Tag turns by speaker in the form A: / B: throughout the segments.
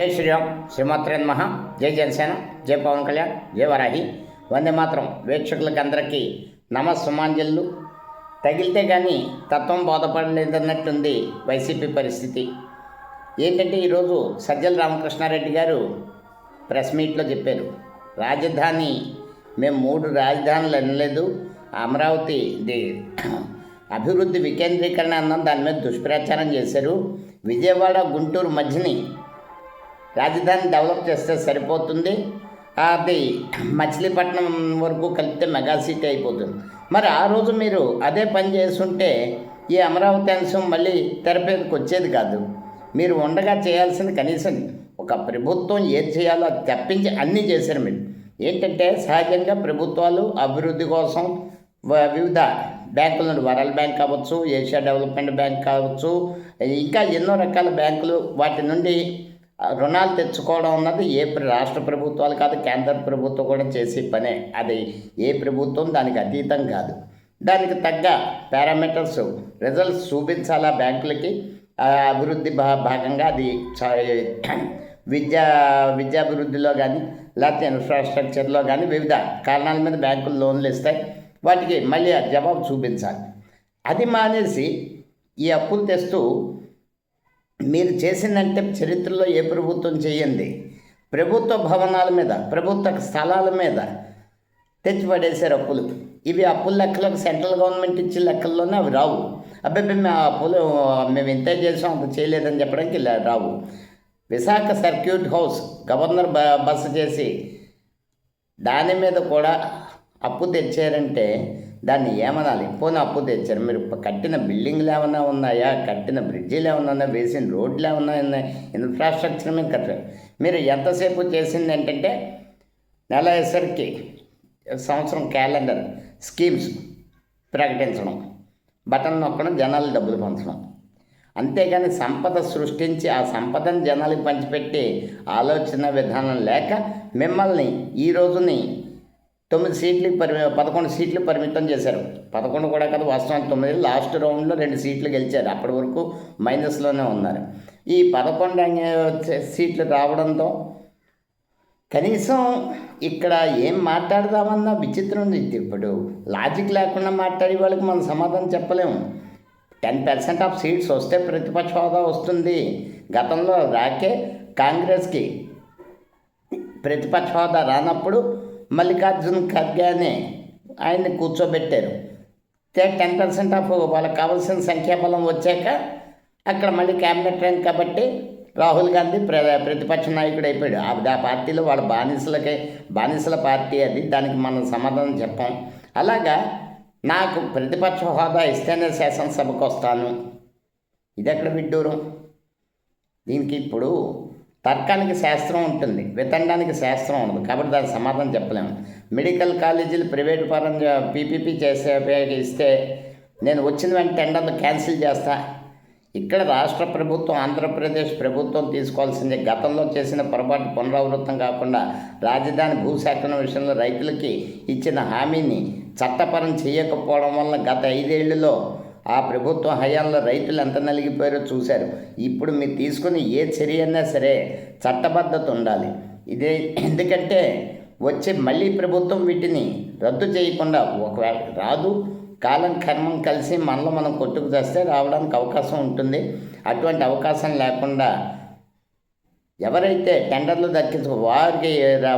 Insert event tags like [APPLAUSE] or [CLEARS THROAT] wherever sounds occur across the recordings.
A: జై శ్రీరామ్ శ్రీమాత్రే మహా జై జనసేన జై పవన్ కళ్యాణ్ జై వరాహి. వందే మాత్రం వీక్షకులకి అందరికీ నమస్సుమాంజల్లు తగిలితే కానీ తత్వం బోధపడలేదన్నట్టుంది వైసీపీ పరిస్థితి. ఏంటంటే ఈరోజు సజ్జల రామకృష్ణారెడ్డి గారు ప్రెస్ మీట్లో చెప్పారు. రాజధాని మేము మూడు రాజధానులు అనలేదు. అమరావతి ది [CLEARS THROAT] అభివృద్ధి వికేంద్రీకరణ అన్నాం దాని మీద దుష్ప్రచారం చేశారు. విజయవాడ గుంటూరు మధ్యని రాజధాని డెవలప్ చేస్తే సరిపోతుంది. అది మచిలీపట్నం వరకు కలిపితే మెగా సిటీ అయిపోతుంది. మరి ఆ రోజు మీరు అదే పని చేస్తుంటే ఈ అమరావతి అంశం మళ్ళీ తెరపేదకు వచ్చేది కాదు. మీరు ఉండగా చేయాల్సింది కనీసం ఒక ప్రభుత్వం ఏది చేయాలో అది తప్పించి అన్నీ చేశారు మీరు. ఏంటంటే సహజంగా ప్రభుత్వాలు అభివృద్ధి కోసం వివిధ బ్యాంకుల నుండి వరల్డ్ బ్యాంక్ కావచ్చు ఏషియా డెవలప్మెంట్ బ్యాంక్ కావచ్చు ఇంకా ఎన్నో రకాల బ్యాంకులు వాటి నుండి రుణాలు తెచ్చుకోవడం అన్నది ఏ రాష్ట్ర ప్రభుత్వాలు కాదు కేంద్ర ప్రభుత్వం కూడా చేసే పనే. అది ఏ ప్రభుత్వం? దానికి అతీతం కాదు. దానికి తగ్గ పారామీటర్స్ రిజల్ట్స్ చూపించాలా బ్యాంకులకి? అభివృద్ధి భా భాగంగా అది చ- విద్యా విద్యాభివృద్ధిలో కానీ లేకపోతే ఇన్ఫ్రాస్ట్రక్చర్లో కానీ వివిధ కారణాల మీద బ్యాంకులు లోన్లు ఇస్తాయి వాటికి మళ్ళీ జవాబు చూపించాలి. అది మానేసి ఈ అప్పులు తెస్తూ మీరు చేసిందంటే చరిత్రలో ఏ ప్రభుత్వం చేయండి. ప్రభుత్వ భవనాల మీద ప్రభుత్వ స్థలాల మీద తెచ్చిపడేశారు అప్పులు. ఇవి అప్పుల లెక్కలకు సెంట్రల్ గవర్నమెంట్ ఇచ్చే లెక్కల్లోనే అవి రావు. అబ్బాయి మేము ఆ అప్పులు మేము ఇంత చేసాం అంత చేయలేదని చెప్పడానికి రావు. విశాఖ సర్క్యూట్ హౌస్ గవర్నర్ బ బస్సు చేసి దాని మీద కూడా అప్పు తెచ్చారంటే దాన్ని ఏమనాలి? పోనీ అప్పు తెచ్చారు. మీరు కట్టిన బిల్డింగ్లు ఏమైనా ఉన్నాయా? కట్టిన బ్రిడ్జిలు ఏమైనా ఉన్నాయా? వేసిన రోడ్లు ఏమైనా ఉన్నాయి? ఇన్ఫ్రాస్ట్రక్చర్ మీద కట్టారు మీరు ఎంతసేపు చేసింది ఏంటంటే నెల ఎసరికి సంవత్సరం క్యాలెండర్ స్కీమ్స్ ప్రకటించడం బటన్ నొక్కడం జనాలు డబ్బులు పంచడం. అంతేగాని సంపద సృష్టించి ఆ సంపదను జనాలకు పంచిపెట్టి ఆలోచన విధానం లేక మిమ్మల్ని ఈ రోజుని తొమ్మిది సీట్లు పరిమి పదకొండు సీట్లు పరిమితం చేశారు. పదకొండు కూడా కాదు వాస్తవానికి తొమ్మిది లాస్ట్ రౌండ్లో రెండు సీట్లు గెలిచారు. అప్పటి వరకు మైనస్లోనే ఉన్నారు. ఈ పదకొండు సీట్లు రావడంతో కనీసం ఇక్కడ ఏం మాట్లాడదామన్నా విచిత్రం ఉంది. ఇప్పుడు లాజిక్ లేకుండా మాట్లాడే వాళ్ళకి మనం సమాధానం చెప్పలేము టెన్ పర్సెంట్ ఆఫ్ సీట్స్ వస్తే ప్రతిపక్ష హోదా వస్తుంది. గతంలో రాకే కాంగ్రెస్కి ప్రతిపక్ష హోదా రానప్పుడు మల్లికార్జున్ ఖర్గే అని ఆయన్ని కూర్చోబెట్టారు. టెన్ పర్సెంట్ ఆఫ్ వాళ్ళకి కావాల్సిన సంఖ్యాబలం వచ్చాక అక్కడ మళ్ళీ క్యాబినెట్ ర్యాంక్ కాబట్టి రాహుల్ గాంధీ ప్ర ప్రతిపక్ష నాయకుడు అయిపోయాడు. ఆ ఆ పార్టీలో వాళ్ళ బానిసలకే బానిసల పార్టీ అది దానికి మనం సమాధానం చెప్పాం. అలాగా నాకు ప్రతిపక్ష హోదా ఇస్తేనే శాసనసభకు వస్తాను. ఇది ఎక్కడ విడ్డూరం? దీనికి ఇప్పుడు తర్కానికి శాస్త్రం ఉంటుంది వితండానికి శాస్త్రం ఉండదు. కాబట్టి దానికి సమాధానం చెప్పలేము. మెడికల్ కాలేజీలు ప్రైవేట్ పరంగా పీపీపీ చేసే ఇస్తే నేను వచ్చిన వెంటనే టెండర్లు క్యాన్సిల్ చేస్తా. ఇక్కడ రాష్ట్ర ప్రభుత్వం ఆంధ్రప్రదేశ్ ప్రభుత్వం తీసుకోవాల్సింది గతంలో చేసిన పొరపాటు పునరావృతం కాకుండా రాజధాని భూసేకరణ విషయంలో రైతులకి ఇచ్చిన హామీని చట్టపరం చేయకపోవడం వల్ల గత ఐదేళ్ళలో ఆ ప్రభుత్వం హయాంలో రైతులు ఎంత నలిగిపోయారో చూశారు. ఇప్పుడు మీరు తీసుకుని ఏ చర్య అయినా సరే చట్టబద్ధత ఉండాలి. ఇదే ఎందుకంటే వచ్చే మళ్ళీ ప్రభుత్వం వీటిని రద్దు చేయకుండా ఒకవేళ రాదు. కాలం కర్మం కలిసి మనలో మనం కొట్టుకు చేస్తే రావడానికి అవకాశం ఉంటుంది. అటువంటి అవకాశం లేకుండా ఎవరైతే టెండర్లు దక్కించు వారికి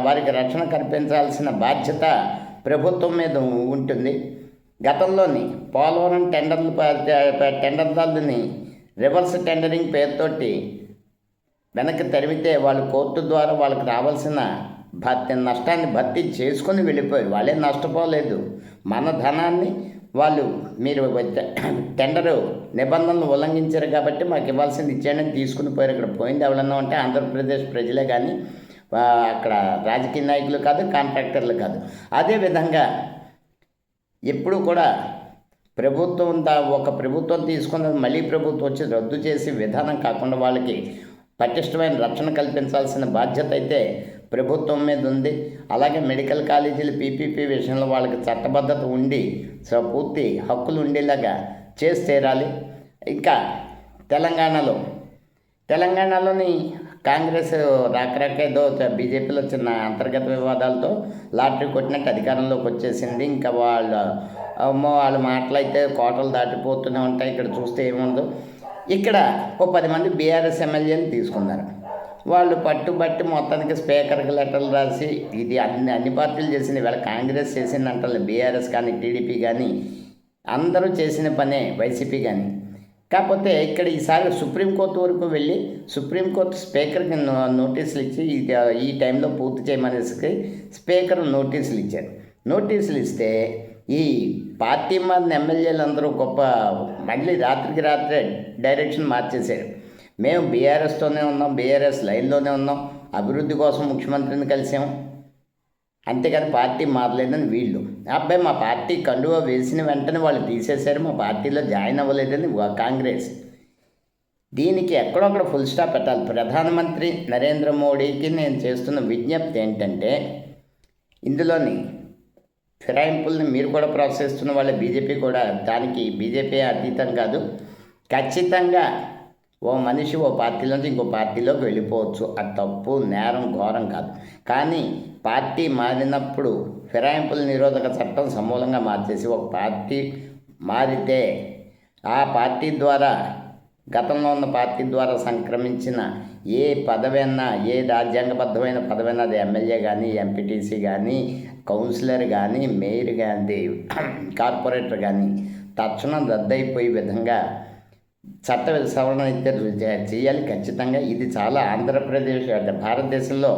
A: వారికి రక్షణ కల్పించాల్సిన బాధ్యత ప్రభుత్వం మీద ఉంటుంది. గతంలోని పోలవరం టెండర్లు ప- టెండర్దారులని రివర్స్ టెండరింగ్ పేరుతోటి వెనక్కి తరిమితే వాళ్ళు కోర్టు ద్వారా వాళ్ళకి రావాల్సిన భర్తీ నష్టాన్ని భర్తీ చేసుకొని వెళ్ళిపోయారు. వాళ్ళే నష్టపోలేదు. మన ధనాన్ని వాళ్ళు మీరు [COUGHS] టెండరు నిబంధనలు ఉల్లంఘించారు కాబట్టి మాకు ఇవ్వాల్సింది ఇచ్చేయండి తీసుకుని పోయారు. ఇక్కడ పోయింది ఎవరన్నా ఉంటే ఆంధ్రప్రదేశ్ ప్రజలే కానీ అక్కడ రాజకీయ నాయకులు కాదు కాంట్రాక్టర్లు కాదు. అదేవిధంగా ఎప్పుడు కూడా ప్రభుత్వం దా- ఒక ప్రభుత్వం తీసుకున్నది మళ్ళీ ప్రభుత్వం వచ్చి రద్దు చేసి విధానం కాకుండా వాళ్ళకి పటిష్టమైన రక్షణ కల్పించాల్సిన బాధ్యత అయితే ప్రభుత్వం మీద ఉంది. అలాగే మెడికల్ కాలేజీలు పీపీపీ విషయంలో వాళ్ళకి చట్టబద్ధత ఉండి పూర్తి హక్కులు ఉండేలాగా చేసి తీరాలి. ఇంకా తెలంగాణలో తెలంగాణలోని కాంగ్రెస్ రాకరాకేదో బీజేపీలో చిన్న అంతర్గత వివాదాలతో లాటరీ కొట్టినట్టు అధికారంలోకి వచ్చేసింది. ఇంకా వాళ్ళ అమ్మో వాళ్ళ మాటలైతే కోటలు దాటిపోతూనే ఉంటాయి. ఇక్కడ చూస్తే ఏముందో ఇక్కడ ఓ పది మంది బీఆర్ఎస్ ఎమ్మెల్యేని తీసుకున్నారు. వాళ్ళు పట్టుబట్టి మొత్తానికి స్పీకర్కి లెటర్లు రాసి ఇది అన్ని అన్ని పార్టీలు చేసింది. ఇవాళ కాంగ్రెస్ చేసింది అంటారు బీఆర్ఎస్ కానీ టీడీపీ కానీ. అందరూ చేసిన పనే వైసీపీ కానీ. కాకపోతే ఇక్కడ ఈసారి సుప్రీంకోర్టు వరకు వెళ్ళి సుప్రీంకోర్టు స్పీకర్కి నోటీసులు ఇచ్చి ఈ టైంలో పూర్తి చేయమనేసి స్పీకర్ నోటీసులు ఇచ్చారు నోటీసులు ఇస్తే ఈ పార్టీ మారిన ఎమ్మెల్యేలు అందరూ గొప్ప మళ్ళీ రాత్రికి రాత్రే డైరెక్షన్ మార్చేశారు. మేము బీఆర్ఎస్తోనే ఉన్నాం బీఆర్ఎస్ లైన్లోనే ఉన్నాం అభివృద్ధి కోసం ముఖ్యమంత్రిని కలిసాం. అంతేకాని పార్టీ మారలేదని వీళ్ళు. అబ్బాయి మా పార్టీ కండువా వేసిన వెంటనే వాళ్ళు తీసేశారు మా పార్టీలో జాయిన్ అవ్వలేదని కాంగ్రెస్. దీనికి ఎక్కడొక్కడ ఫుల్ స్టాప్ పెట్టాలి. ప్రధానమంత్రి నరేంద్ర మోడీకి నేను చేస్తున్న విజ్ఞప్తి ఏంటంటే ఇందులోని ఫిరాయింపుల్ని మీరు కూడా ప్రోత్సహిస్తున్న వాళ్ళ. బీజేపీ కూడా దానికి బీజేపీ అతీతం కాదు. ఖచ్చితంగా ఓ మనిషి ఓ పార్టీలోంచి ఇంకో పార్టీలోకి వెళ్ళిపోవచ్చు. అది తప్పు నేరం ఘోరం కాదు. కానీ పార్టీ మారినప్పుడు ఫిరాయింపుల నిరోధక చట్టం సమూలంగా మార్చేసి ఒక పార్టీ మారితే ఆ పార్టీ ద్వారా గతంలో ఉన్న పార్టీ ద్వారా సంక్రమించిన ఏ పదవైనా ఏ రాజ్యాంగబద్ధమైన పదవైనా అది ఎమ్మెల్యే కానీ ఎంపీటీసీ కానీ కౌన్సిలర్ కానీ మేయర్ కానీ కార్పొరేటర్ కానీ తక్షణం రద్దయిపోయే విధంగా చట్ట సవరణ అయితే చేయాలి. ఖచ్చితంగా ఇది చాలా ఆంధ్రప్రదేశ్ అంటే భారతదేశంలో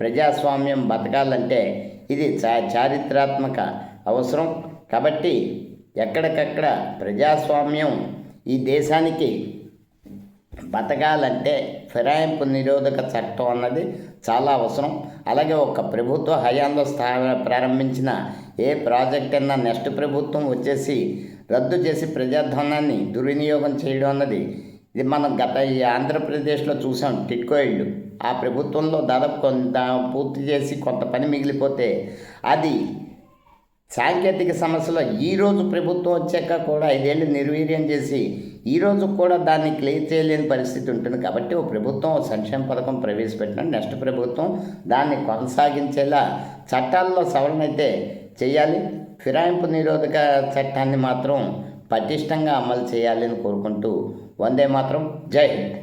A: ప్రజాస్వామ్యం బతకాలంటే ఇది చా చారిత్రాత్మక అవసరం. కాబట్టి ఎక్కడికక్కడ ప్రజాస్వామ్యం ఈ దేశానికి బతకాలంటే ఫిరాయింపు నిరోధక చట్టం అన్నది చాలా అవసరం. అలాగే ఒక ప్రభుత్వ హయాంలో స్థా ప్రారంభించిన ఏ ప్రాజెక్ట్ అయినా నెక్స్ట్ ప్రభుత్వం వచ్చేసి రద్దు చేసి ప్రజాధనాన్ని దుర్వినియోగం చేయడం అన్నది ఇది మనం గత ఈ ఆంధ్రప్రదేశ్లో చూసాం టిట్కో ఇళ్ళు. ఆ ప్రభుత్వంలో దాదాపు కొంత పూర్తి చేసి కొంత పని మిగిలిపోతే అది సాంకేతిక సమస్యలో ఈరోజు ప్రభుత్వం వచ్చాక కూడా ఐదేళ్ళు నిర్వీర్యం చేసి ఈరోజు కూడా దాన్ని క్లియర్ చేయలేని పరిస్థితి ఉంటుంది కాబట్టి ఓ ప్రభుత్వం సంక్షేమ పథకం ప్రవేశపెట్టిన నెక్స్ట్ ప్రభుత్వం దాన్ని కొనసాగించేలా చట్టాల్లో సవరణ అయితే చేయాలి. ఫిరాయింపు నిరోధక చట్టాన్ని మాత్రం పటిష్టంగా అమలు చేయాలని కోరుకుంటూ వందే మాత్రం జై హింద్.